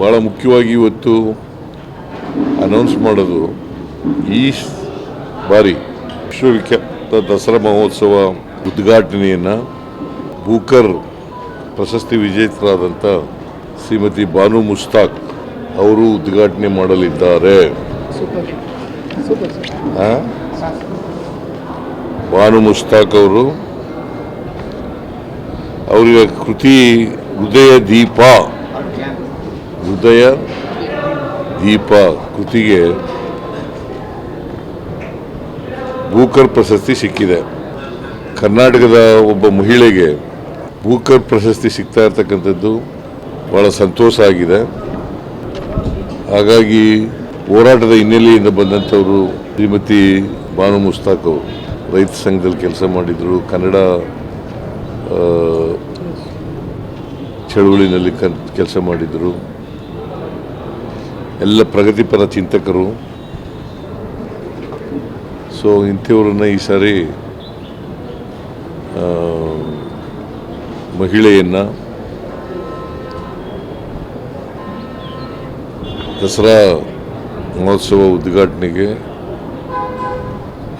ಭಾಳ ಮುಖ್ಯವಾಗಿ ಇವತ್ತು ಅನೌನ್ಸ್ ಮಾಡೋದು ಈ ಬಾರಿ ವಿಶ್ವವಿಖ್ಯಾತ ದಸರಾ ಮಹೋತ್ಸವ ಉದ್ಘಾಟನೆಯನ್ನು ಬೂಕರ್ ಪ್ರಶಸ್ತಿ ವಿಜೇತರಾದಂಥ ಶ್ರೀಮತಿ ಬಾನು ಮುಸ್ತಾಕ್ ಅವರು ಉದ್ಘಾಟನೆ ಮಾಡಲಿದ್ದಾರೆ. ಬಾನು ಮುಸ್ತಾಕ್ ಅವರು ಅವರಿಗೆ ಕೃತಿ ಹೃದಯ ದೀಪ ಹೃದಯ ದೀಪ ಕೃತಿಗೆ ಭೂಕರ್ ಪ್ರಶಸ್ತಿ ಸಿಕ್ಕಿದೆ. ಕರ್ನಾಟಕದ ಒಬ್ಬ ಮಹಿಳೆಗೆ ಭೂಕರ್ ಪ್ರಶಸ್ತಿ ಸಿಗ್ತಾ ಇರ್ತಕ್ಕಂಥದ್ದು ಭಾಳ ಸಂತೋಷ ಆಗಿದೆ. ಹಾಗಾಗಿ ಹೋರಾಟದ ಹಿನ್ನೆಲೆಯಿಂದ ಬಂದಂಥವರು ಶ್ರೀಮತಿ ಬಾನು ಮುಸ್ತಾಕ್ ರೈತ ಸಂಘದಲ್ಲಿ ಕೆಲಸ ಮಾಡಿದರು. ಕನ್ನಡ ಚಳುವಳಿನಲ್ಲಿ ಕೆಲಸ ಮಾಡಿದರು. ಎಲ್ಲ ಪ್ರಗತಿಪರ ಚಿಂತಕರು. ಸೊ ಇಂಥವ್ರನ್ನ ಈ ಸಾರಿ ಮಹಿಳೆಯನ್ನು ದಸರಾ ಮಹೋತ್ಸವ ಉದ್ಘಾಟನೆಗೆ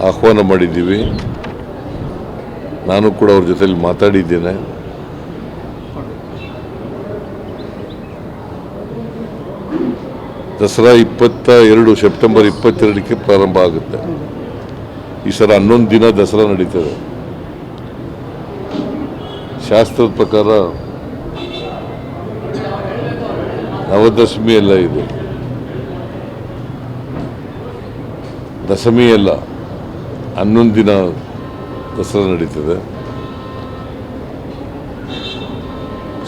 ಆಹ್ವಾನ ಮಾಡಿದ್ದೀವಿ. ನಾನು ಕೂಡ ಅವ್ರ ಜೊತೆಲಿ ಮಾತಾಡಿದ್ದೇನೆ. ದಸರಾ ಇಪ್ಪತ್ತ ಎರಡು ಸೆಪ್ಟೆಂಬರ್ ಇಪ್ಪತ್ತೆರಡಕ್ಕೆ ಪ್ರಾರಂಭ ಆಗುತ್ತೆ. ಈ ಸಲ ಹನ್ನೊಂದು ದಿನ ದಸರಾ ನಡೀತದೆ. ಶಾಸ್ತ್ರದ ಪ್ರಕಾರ ನವದಶಮಿ ಎಲ್ಲ ಇದೆ. ದಶಮಿ ಎಲ್ಲ ಹನ್ನೊಂದು ದಿನ ದಸರಾ ನಡೀತದೆ.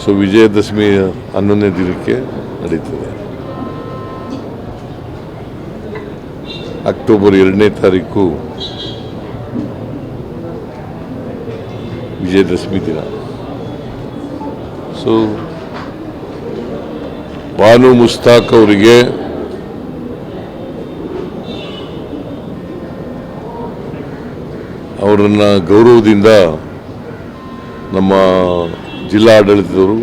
ಸೊ ವಿಜಯದಶಮಿ ಹನ್ನೊಂದನೇ ದಿನಕ್ಕೆ ನಡೀತದೆ. ಅಕ್ಟೋಬರ್ ಎರಡನೇ ತಾರೀಕು ವಿಜಯದಶಮಿ ದಿನ. ಸೊ ಬಾನು ಮುಸ್ತಾಕ್ ಅವರಿಗೆ ಅವರನ್ನು ಗೌರವದಿಂದ ನಮ್ಮ ಜಿಲ್ಲಾ ಆಡಳಿತದವರು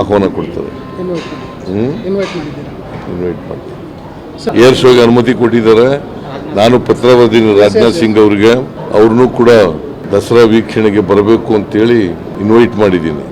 ಆಹ್ವಾನ ಕೊಡ್ತಾರೆ. ಇನ್ವೈಟ್ ಮಾಡ್ತಾರೆ. ಏರ್ ಶೋಗೆ ಅನುಮತಿ ಕೊಟ್ಟಿದ್ದಾರೆ. ನಾನು ಪತ್ರ ಬರೆದಿನಿ ರಾಜನಾಥ್ ಸಿಂಗ್ ಅವರಿಗೆ. ಅವ್ರನ್ನೂ ಕೂಡ ದಸರಾ ವೀಕ್ಷಣೆಗೆ ಬರಬೇಕು ಅಂತೇಳಿ ಇನ್ವೈಟ್ ಮಾಡಿದ್ದೀನಿ.